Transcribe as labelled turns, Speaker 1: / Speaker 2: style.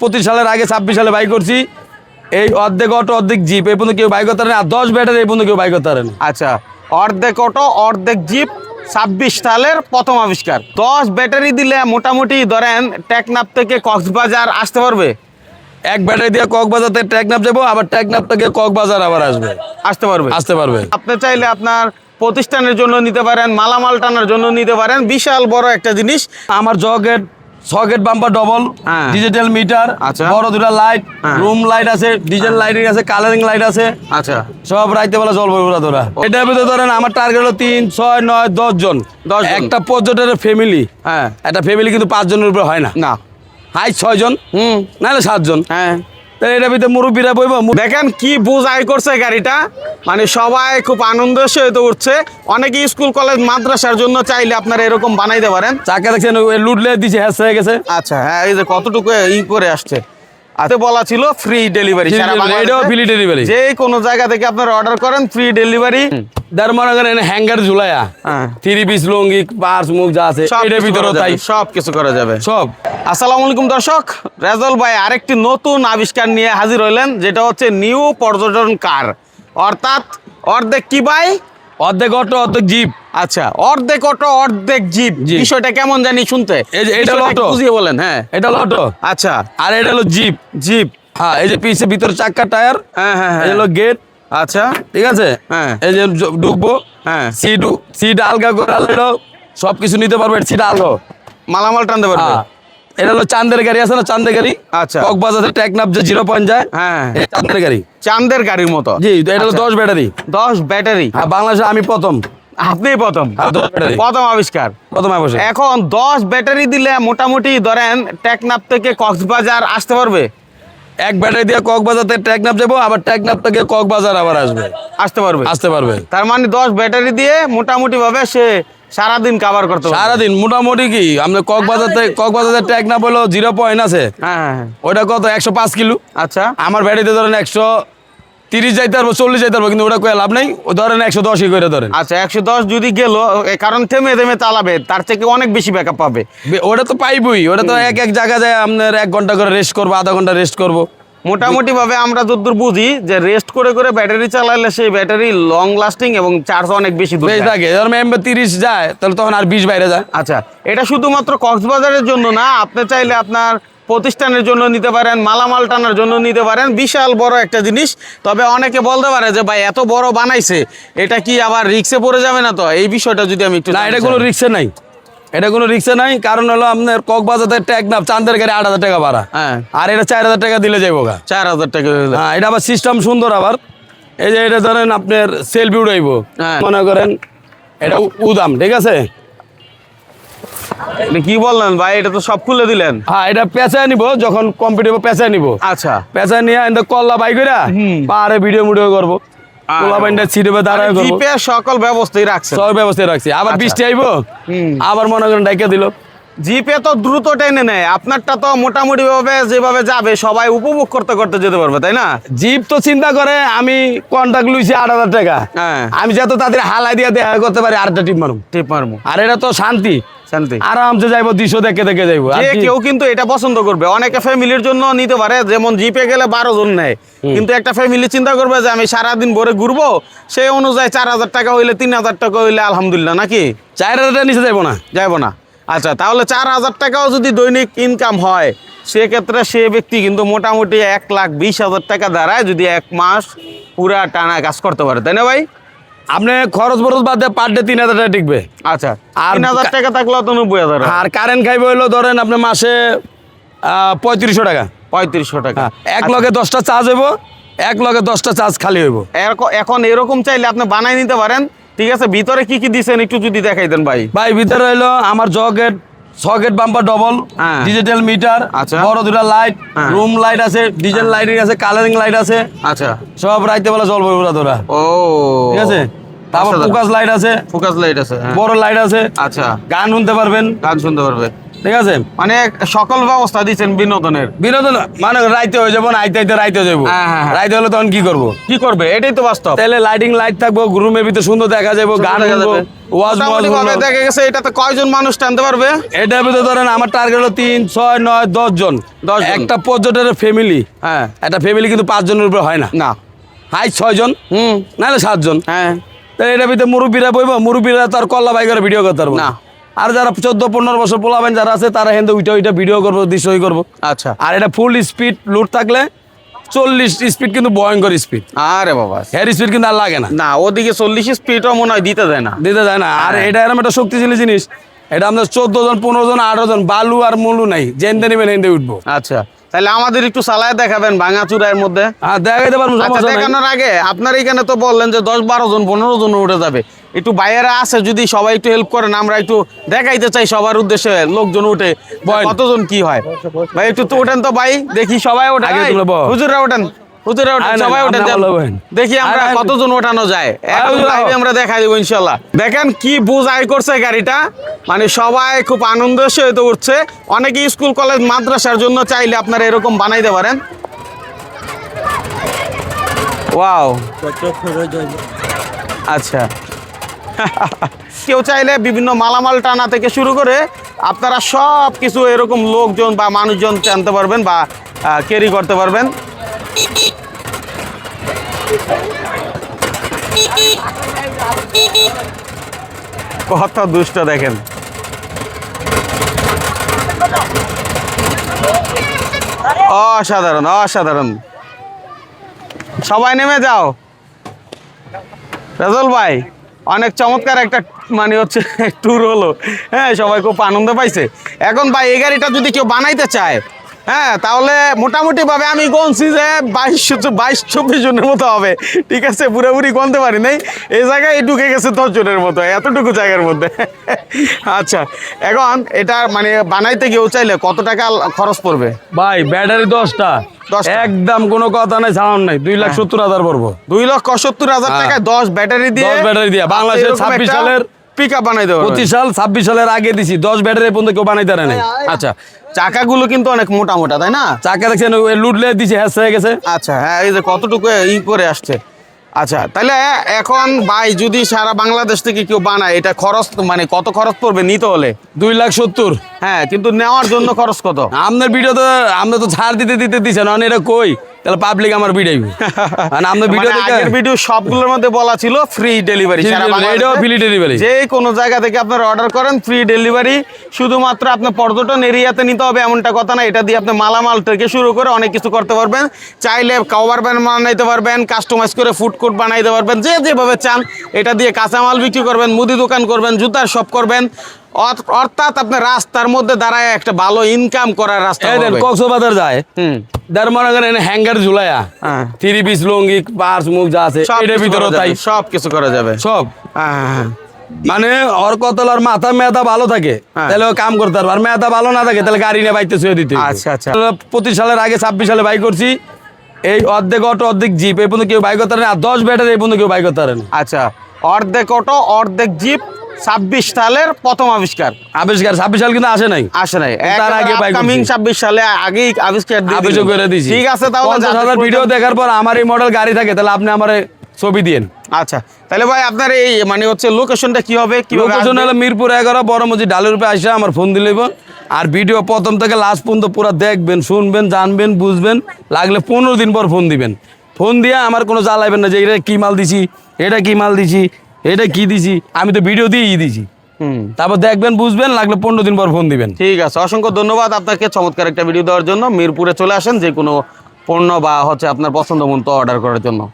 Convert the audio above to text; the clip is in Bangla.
Speaker 1: পঁচিশ সালের আগে ছাব্বিশ সালে বাই করছি। এই অর্ধেক অটো অর্ধেক জিপ এই পর্যন্ত কেউ বাই করতে পারেন আর দশ ব্যাটারি এই পর্যন্ত কেউ বাই করতে পারেন
Speaker 2: আচ্ছা অর্ধেক অটো অর্ধেক জিপ ছাব্বিশ সালের প্রথম আবিষ্কার। দশ ব্যাটারি দিলে মোটামুটি ধরেন টেকনাপ থেকে কক্সবাজার আসতে পারবে?
Speaker 1: এক ব্যাটারি দিয়ে কক্সবাজার থেকে টেকনাপ যাব আবার টেকনাপ থেকে কক্সবাজার আবার আসবে।
Speaker 2: আসতে পারবে?
Speaker 1: আসতে পারবে।
Speaker 2: আপনি চাইলে আপনার প্রতিষ্ঠানের জন্য নিতে পারেন মালামাল টানার জন্য নিতে পারেন। বিশাল বড় একটা জিনিস।
Speaker 1: আমার জকেট সকেট বাম্পার ডবল
Speaker 2: হ্যাঁ।
Speaker 1: ডিজিটাল মিটার
Speaker 2: আচ্ছা।
Speaker 1: বড় দুটা লাইট
Speaker 2: হ্যাঁ।
Speaker 1: রুম লাইট আছে ডিজেল লাইটিং আছে কালারিং লাইট আছে।
Speaker 2: আচ্ছা।
Speaker 1: সব রাইতে বেলা জল পড়বে তোরা। এটার ভিতরে ধরেন আমার টার্গেট হলো তিন ছয় নয় দশ জন। একটা পর্যটনের ফ্যামিলি
Speaker 2: হ্যাঁ।
Speaker 1: একটা ফ্যামিলি কিন্তু পাঁচ জনের উপরে হয় না।
Speaker 2: না।
Speaker 1: হাই ছয় জন
Speaker 2: হুম।
Speaker 1: নাহলে সাতজন।
Speaker 2: হ্যাঁ।
Speaker 1: তো এটার ভিতরে মুরব্বীরা বইব
Speaker 2: দেখেন কি বোঝাই করছে গাড়িটা। মানে সবাই খুব আনন্দের সহিত উঠছে। অনেকে স্কুল কলেজ মাদ্রাসার জন্য চাইলে আপনারা এরকম বানাইতে পারেন।
Speaker 1: চাকা দেখছেন লুটলে দিছে হ্যাঁ হয়ে গেছে।
Speaker 2: আচ্ছা হ্যাঁ এই যে কতটুকু ই করে আসছে। আতে বলা ছিল ফ্রি ডেলিভারি
Speaker 1: এটাও free delivery।
Speaker 2: যে কোনো জায়গা থেকে আপনারা অর্ডার করেন ফ্রি ডেলিভারি
Speaker 1: যার মনে করেন হ্যাঙ্গার ঝুলাইয়া
Speaker 2: হ্যাঁ।
Speaker 1: থ্রি পিস লুঙ্গি পার্স মুখ যা আছে এটার ভিতরে তাই।
Speaker 2: সব কিছু করা যাবে।
Speaker 1: সব।
Speaker 2: আসসালামু আলাইকুম দর্শক রেজল ভাই আরেকটি নতুন আবিষ্কার নিয়ে হাজির হইলেন যেটা হচ্ছে নিউ পর্যটন কার অর্থাৎ অর্ধেক কি ভাই?
Speaker 1: অর্ধেক অটো অর্ধেক জিপ।
Speaker 2: আচ্ছা অর্ধেক অটো অর্ধেক জিপ। বিষয়টা কেমন জানি শুনতে?
Speaker 1: এটা অটো।
Speaker 2: বুঝিয়ে বলেন হ্যাঁ।
Speaker 1: এটা অটো।
Speaker 2: আচ্ছা।
Speaker 1: আর এটা হলো জিপ।
Speaker 2: জিপ।
Speaker 1: হ্যাঁ এই যে পিছে ভিতরে চাক্কা টায়ার
Speaker 2: হ্যাঁ হ্যাঁ হ্যাঁ।
Speaker 1: হলো গেট।
Speaker 2: আচ্ছা।
Speaker 1: ঠিক আছে?
Speaker 2: হ্যাঁ।
Speaker 1: এই যে ঢুকবো।
Speaker 2: হ্যাঁ।
Speaker 1: সিট সিট আলগা করে আলো সব কিছু নিতে পারবে সিট আলগো।
Speaker 2: মালামাল টানতে পারবে।
Speaker 1: হ্যাঁ। এটা হলো চান্দের গাড়ি আছে না চান্দের গাড়ি?
Speaker 2: আচ্ছা।
Speaker 1: কক্সবাজার টেকনাফ যে জিরো পয়েন্ট যায়
Speaker 2: হ্যাঁ
Speaker 1: এই চান্দের গাড়ি।
Speaker 2: চাঁদের গাড়ির মতো।
Speaker 1: জি এটা হলো
Speaker 2: আচ্ছা।
Speaker 1: দশ ব্যাটারি।
Speaker 2: দশ ব্যাটারি।
Speaker 1: হ্যাঁ বাংলাদেশে আমি প্রথম।
Speaker 2: আপনি প্রথম।
Speaker 1: হ্যাঁ,
Speaker 2: প্রথম আবিষ্কার।
Speaker 1: প্রথম আবিষ্কার।
Speaker 2: এখন দশ ব্যাটারি দিলে মোটামুটি ধরেন টেকনাপ থেকে কক্সবাজার আসতে পারবে?
Speaker 1: এক ব্যাটারি দিয়ে কক্সবাজার থেকে টেকনাফ যাব আবার টেকনাফ থেকে কক্সবাজার আবার আসবে।
Speaker 2: আসতে পারবে।
Speaker 1: আসতে পারবে।
Speaker 2: তার মানে দশ ব্যাটারি দিয়ে মোটামুটি ভাবে সে সারাদিন কাভার করতে
Speaker 1: সারাদিন মোটামুটি কি? আমরা কক্সবাজার থেকে কক্সবাজার থেকে টেকনাফ হলো জিরো পয়েন্ট আছে।
Speaker 2: হ্যাঁ হ্যাঁ, হ্যাঁ।
Speaker 1: ওটা কত? একশো পাঁচ কিলো।
Speaker 2: আচ্ছা।
Speaker 1: আমার ব্যাটারিতে ধরেন একশো তিরিশ যাইতে পারব চল্লিশ যাইতে পারব কিন্তু ওটা কয়ে লাভ নেই। ও ধরেন একশো দশই করে ধরেন।
Speaker 2: আচ্ছা একশো দশ যদি গেল এ কারণ থেমে থেমে চালাবে তার থেকে অনেক বেশি ব্যাকআপ পাবে।
Speaker 1: ওটা তো পাইবই ওটা তো এক এক জায়গা যায় আপনার এক ঘণ্টা করে রেস্ট করব আধা ঘণ্টা রেস্ট করব।
Speaker 2: মোটামুটি ভাবে আমরা যতদূর বুঝি যে রেস্ট করে করে ব্যাটারি চালালে সেই ব্যাটারি লং লাস্টিং এবং চার্জ অনেক বেশি দূর
Speaker 1: থাকে ধরুন এমবে তিরিশ যায় তাহলে তখন আর বিশ বাইরে যায়।
Speaker 2: আচ্ছা এটা শুধুমাত্র কক্সবাজারের জন্য না আপনি চাইলে আপনার প্রতিষ্ঠানের জন্য নিতে পারেন মালামাল টানার জন্য নিতে পারেন বিশাল বড় একটা জিনিস। তবে অনেকে বলতে পারে যে ভাই এত বড় বানাইছে এটা কি আবার রিক্সে পড়ে যাবে না তো? এই বিষয়টা যদি আমি একটু
Speaker 1: না এটা কোনো রিক্সে নাই। এটা কোনো রিক্সা নাই কারণ হলো আপনার কক্সবাজার থেকে টেকনাফ চান্দের গাড়ি আট হাজার টাকা ভাড়া।
Speaker 2: হ্যাঁ।
Speaker 1: আর এটা চার হাজার টাকা দিলে যাব গা।
Speaker 2: চার হাজার টাকা।
Speaker 1: হ্যাঁ এটা আবার সিস্টেম সুন্দর আবার। এই যে এটা ধরেন আপনার সেলফি উড়াইব।
Speaker 2: হ্যাঁ।
Speaker 1: মনে করেন এটা উদাম ঠিক আছে?
Speaker 2: কি বললেন ভাই? এটা তো সব খুলে দিলেন।
Speaker 1: হ্যাঁ এটা পেঁচায় নিব যখন কম্পিউটার পেঁচায় নিব।
Speaker 2: আচ্ছা।
Speaker 1: পেঁচায় নিয়ে কল্লা বাই করে পাহাড়ে ভিডিও মুডিও করব।
Speaker 2: আর-
Speaker 1: কল্লা দাঁড়ায় করব।
Speaker 2: সকল ব্যবস্থাই রাখছে
Speaker 1: সব ব্যবস্থায় রাখছি। আবার
Speaker 2: আচ্ছা।
Speaker 1: বৃষ্টি আইব? আবার মনে করেন ডাইকে দিল।
Speaker 2: জিপে তো দ্রুত টেনে নেয়। আপনারটা তো মোটামুটি ভাবে যেভাবে যাবে সবাই উপভোগ করতে করতে যেতে পারবে তাই না?
Speaker 1: জিপ তো চিন্তা করে আমি কন্ট্যাক্ট লুইছি আট হাজার টাকা।
Speaker 2: হ্যাঁ।
Speaker 1: আমি যত তাদের হালাই দিয়ে দেখা করতে পারি আরেকটা টিপ মারুম।
Speaker 2: টিপ মারমু
Speaker 1: আর এটা তো শান্তি। আরামসে যাইবো দিশো দেখে দেখে যাইবো।
Speaker 2: কেউ কিন্তু এটা পছন্দ করবে। অনেকে ফ্যামিলির জন্য নিতে পারে যেমন জিপে গেলে বারো জন নেয়। কিন্তু একটা ফ্যামিলি চিন্তা করবে যে আমি সারাদিন ভরে ঘুরবো সেই অনুযায়ী চার হাজার টাকা হইলে তিন হাজার টাকা হইলে আলহামদুলিল্লাহ নাকি?
Speaker 1: চার হাজার নিচে যাইবো না।
Speaker 2: যাইবো না। আচ্ছা তাহলে চার হাজার টাকাও যদি দৈনিক ইনকাম হয় সেক্ষেত্রে সে ব্যক্তি কিন্তু মোটামুটি এক লাখ বিশ হাজার টাকা দ্বারায় যদি এক মাস পুরা টানা কাজ করতে পারে। তাই না ভাই?
Speaker 1: আপনি খরচ বরচ বাদ দিয়ে পার ডে তিন হাজার টাকা টিকবে।
Speaker 2: আচ্ছা
Speaker 1: আর
Speaker 2: তিন হাজার টাকা থাকলেও তো নব্বই হাজার
Speaker 1: আর কারেন্ট খাইবে হইল ধরেন আপনি মাসে পঁয়ত্রিশশো টাকা।
Speaker 2: পঁয়ত্রিশশো টাকা।
Speaker 1: হ্যাঁ, এক লগে দশটা চার্জ হইব এক লগে দশটা চার্জ খালি হইব।
Speaker 2: এখন এরকম চাইলে আপনি বানাই নিতে পারেন। ঠিক আছে ভিতরে কি কি দিছেন একটু যদি দেখাই দেন ভাই।
Speaker 1: ভাই ভিতরে হইল আমার জকেট সকেট বাম্পার ডবল
Speaker 2: হ্যাঁ।
Speaker 1: ডিজিটাল মিটার
Speaker 2: আচ্ছা।
Speaker 1: বড় দুটা লাইট
Speaker 2: হ্যাঁ।
Speaker 1: রুম লাইট আছে ডিজেল লাইটিং আছে কালারিং লাইট আছে।
Speaker 2: আচ্ছা।
Speaker 1: সব রাইতে বেলা জল বইবুরা তোরা।
Speaker 2: ও।
Speaker 1: ঠিক আছে? তারপর ফোকাস লাইট আছে।
Speaker 2: ফোকাস লাইট আছে হ্যাঁ।
Speaker 1: বড় লাইট আছে।
Speaker 2: আচ্ছা।
Speaker 1: গান শুনতে পারবেন।
Speaker 2: গান শুনতে পারবে।
Speaker 1: ঠিক আছে?
Speaker 2: মানে সকল ব্যবস্থা দিচ্ছেন বিনোদনের।
Speaker 1: বিনোদন মানে রাইতে হয়ে যাব না আইতে আইতে রাইতে যাব।
Speaker 2: হ্যাঁ, হ্যাঁ।
Speaker 1: রাইতে হলে তখন কি করব?
Speaker 2: কি করবে? এটাই তো বাস্তব।
Speaker 1: তাহলে লাইটিং লাইট থাকব রুমের ভিতরে সুন্দর দেখা যাব গান
Speaker 2: দেখা গেছে এটাতে কয়জন মানুষ টানতে পারবে?
Speaker 1: এটার ভিতরে ধরেন আমার টার্গেট হলো তিন ছয় নয় দশ জন।
Speaker 2: 10 জন।
Speaker 1: একটা পর্যটনের ফ্যামিলি
Speaker 2: হ্যাঁ।
Speaker 1: একটা ফ্যামিলি কিন্তু পাঁচ জনের উপরে হয় না।
Speaker 2: না।
Speaker 1: হাই ছয় জন
Speaker 2: হুম।
Speaker 1: নাহলে সাতজন।
Speaker 2: হ্যাঁ।
Speaker 1: তাহলে এটার ভিতরে মুরব্বীরা বইব মুরব্বীরা তো আর কল্লা বাই করে ভিডিও করতে পারব
Speaker 2: না।
Speaker 1: আর যারা চোদ্দ পনেরো বছর পোলাবেন যারা আছে তারা হেন্দে উইটা উইটা ভিডিও করব দৃশ্যই করব।
Speaker 2: আচ্ছা।
Speaker 1: আর এটা ফুল স্পিড লুট থাকলে চল্লিশ স্পিড কিন্তু ভয়ঙ্কর স্পিড
Speaker 2: আরে বাবা।
Speaker 1: হেয়ার স্পিড কিন্তু আর লাগে না।
Speaker 2: না ওদিকে চল্লিশ স্পিডও মনে হয় দিতে দেয় না।
Speaker 1: দিতে যায় না। আর
Speaker 2: হ্যাঁ।
Speaker 1: এটা এরকম একটা শক্তিশালী জিনিস এটা আমাদের চোদ্দ জন পনেরো জন আঠারো জন বালু আর মুলু নাই জেনতে নেবেন হেন্দে উঠবো।
Speaker 2: আচ্ছা। তাহলে আমাদের একটু চালায় দেখাবেন ভাঙাচুরার মধ্যে।
Speaker 1: দেখাইতে পারব
Speaker 2: আচ্ছা দেখানোর আগে আপনার এখানে তো বললেন যে দশ বারো জন পনেরো জন উঠে যাবে। একটু বাইরে আছে যদি সবাই একটু হেল্প করেন আমরা একটু দেখাইতে চাই সবার উদ্দেশ্যে লোকজন উঠে। কতজন কি হয়? ভাই একটু তো ওঠেন তো ভাই দেখি সবাই ওঠে। হুজুররা ওঠেন। হুজুররা ওঠেন সবাই ওঠেন। দেখি আমরা। কতজন ওঠানো যায়। এখন লাইভে আমরা দেখাই দেবো ইনশাল্লাহ। দেখেন কি বোঝাই করছে গাড়িটা। মানে সবাই খুব আনন্দের সহিত উঠছে। অনেকে স্কুল কলেজ মাদ্রাসার জন্য চাইলে আপনারা এরকম বানাইতে পারেন। ওয়াও। আচ্ছা। কেউ চাইলে বিভিন্ন মালামাল টানা থেকে শুরু করে আপনারা সব কিছু এরকম লোকজন বা মানুষজন টানতে পারবেন বা ক্যারি করতে পারবেন। কত দুষ্ট দেখেন। অসাধারণ অসাধারণ। সবাই নেমে যাও। রেজল ভাই, অনেক চমৎকার একটা মানে হচ্ছে ট্যুর হলো। হ্যাঁ সবাই খুব আনন্দ পাইছে। এখন ভাই, এই গাড়িটা যদি কেউ বানাইতে চায় হ্যাঁ তাহলে মোটামুটি ভাবে আমি গনছি যে বাইশশো বাইশ চব্বিশ জনের মতো হবে। ঠিক আছে পুরোপুরি গনতে পারি নাই। এই জায়গায় ঢুকে গেছে দশ জনের মতো এতটুকু জায়গার মধ্যে। আচ্ছা এখন এটা মানে বানাইতে কেউ চাইলে কত টাকা খরচ পড়বে?
Speaker 1: ভাই ব্যাটারি দশটা। একদম কোনো কথা নাই সাউন্ড নাই। দুই লাখ সত্তর হাজার পড়ব।
Speaker 2: দুই লক্ষ সত্তর হাজার
Speaker 1: হ্যাঁ।
Speaker 2: টাকায় দশ ব্যাটারি দিয়ে
Speaker 1: 10 ব্যাটারি দিয়ে। বাংলাদেশের 26 সালের
Speaker 2: পিক আপ বানাই দেবো
Speaker 1: পঁচিশ সাল ছাব্বিশ সালের আগে দিছি দশ ব্যাটারি পর্যন্ত কেউ বানাইতে পারে নাই।
Speaker 2: আচ্ছা চাকাগুলো কিন্তু অনেক মোটা মোটা তাই না?
Speaker 1: চাকা দেখছেন লুটলে দিছে হ্যাঁ হয়ে গেছে।
Speaker 2: আচ্ছা হ্যাঁ এই যে কতটুকু ই করে আসছে। আচ্ছা তাহলে এখন ভাই যদি সারা বাংলাদেশ থেকে কেউ বানায় এটা খরচ মানে কত খরচ পড়বে নিতে হলে?
Speaker 1: দুই লাখ সত্তর।
Speaker 2: হ্যাঁ কিন্তু নেওয়ার জন্য খরচ কত?
Speaker 1: আপনার ভিডিও তো আমরা তো ছাড় দিতে দিতে অন এটা কই? তাহলে পাবলিক আমার ভিডিও মানে ভিডিও দেখে
Speaker 2: ভিডিও সবগুলোর মধ্যে বলা ছিল ফ্রি ডেলিভারি।
Speaker 1: এটাও free delivery।
Speaker 2: যে কোনো জায়গা থেকে আপনারা অর্ডার করেন ফ্রি ডেলিভারি শুধুমাত্র আপনার পর্যটন এরিয়াতে নিতে হবে এমনটা কথা না এটা দিয়ে আপনি মালামাল থেকে শুরু করে অনেক কিছু করতে পারবেন চাইলে কাওয়ার ব্যান বানাইতে পারবেন কাস্টমাইজ করে ফুড কোর্ট বানাইতে পারবেন যে যেভাবে চান এটা দিয়ে কাঁচামাল বিক্রি করবেন মুদি দোকান করবেন জুতার শপ করবেন অর্থাৎ আপনি রাস্তার মধ্যে দাঁড়ায় একটা ভালো ইনকাম করার রাস্তা।
Speaker 1: কক্সবাজার যায়।
Speaker 2: হুম।
Speaker 1: হ্যাঙ্গার
Speaker 2: হ্যাঁ।
Speaker 1: থ্রি পিস লুঙ্গি পার্স মুখ যা আছে
Speaker 2: সব
Speaker 1: এটার
Speaker 2: কিছু
Speaker 1: ভিতরে
Speaker 2: করা
Speaker 1: তাই।
Speaker 2: যাবে, সব কিছু করা যাবে।
Speaker 1: সব।
Speaker 2: হ্যাঁ হ্যাঁ, হ্যাঁ।
Speaker 1: মানে ওর কতলার মাথা মেধা ভালো থাকে। তাহলে কাম করতে পারবে। আর মেধা ভালো না থাকে তাহলে গাড়ি নিয়ে বাইতে শুয়ে দিতে
Speaker 2: আচ্ছা, আচ্ছা।
Speaker 1: পঁচিশ সালের আগে ছাব্বিশ সালে বাই করছি। এই অর্ধেক অটো অর্ধেক জিপ এই পর্যন্ত কেউ বাই করতে পারে না। আর দশ ব্যাটারি এই পর্যন্ত কেউ বাই করতে পারে না।
Speaker 2: আচ্ছা অর্ধেক অটো অর্ধেক জিপ ছাব্বিশ সালের প্রথম আবিষ্কার।
Speaker 1: আবিষ্কার ছাব্বিশ সাল কিন্তু আসে নাই।
Speaker 2: আসে নাই।
Speaker 1: তার আগে
Speaker 2: কামিং ছাব্বিশ সালে আগেই আবিষ্কার
Speaker 1: আবিষ্কার করে দিছি
Speaker 2: ঠিক আছে তাহলে
Speaker 1: পঞ্চাশ হাজার ভিডিও দেখার পর আমার এই মডেল গাড়ি থাকে তাহলে আপনি আমার ছবি দিন
Speaker 2: আচ্ছা তাহলে ভাই আপনার এই মানে হচ্ছে লোকেশনটা কি হবে কি
Speaker 1: লোকেশন হলো মিরপুর এগারো বড় মসজিদ ডালের উপরে আসে আমার ফোন দিলেব আর ভিডিও প্রথম থেকে লাস্ট পর্যন্ত পুরো দেখবেন শুনবেন জানবেন বুঝবেন। লাগলে পনেরো দিন পর ফোন দিবেন। ফোন দিয়ে আমার কোনো জ্বালাইবেন না যে এটা কি মাল দিছি? এটা কি মাল দিছি? এটা কি দিছি? আমি তো ভিডিও দিয়েই দিছি।
Speaker 2: হুম।
Speaker 1: তারপর দেখবেন বুঝবেন লাগলে পনেরো দিন পর ফোন দিবেন।
Speaker 2: ঠিক আছে অসংখ্য ধন্যবাদ আপনাকে চমৎকার একটা ভিডিও দেওয়ার জন্য। মিরপুরে চলে আসেন যে কোনো পণ্য বা হচ্ছে আপনার পছন্দ মতো অর্ডার করার জন্য।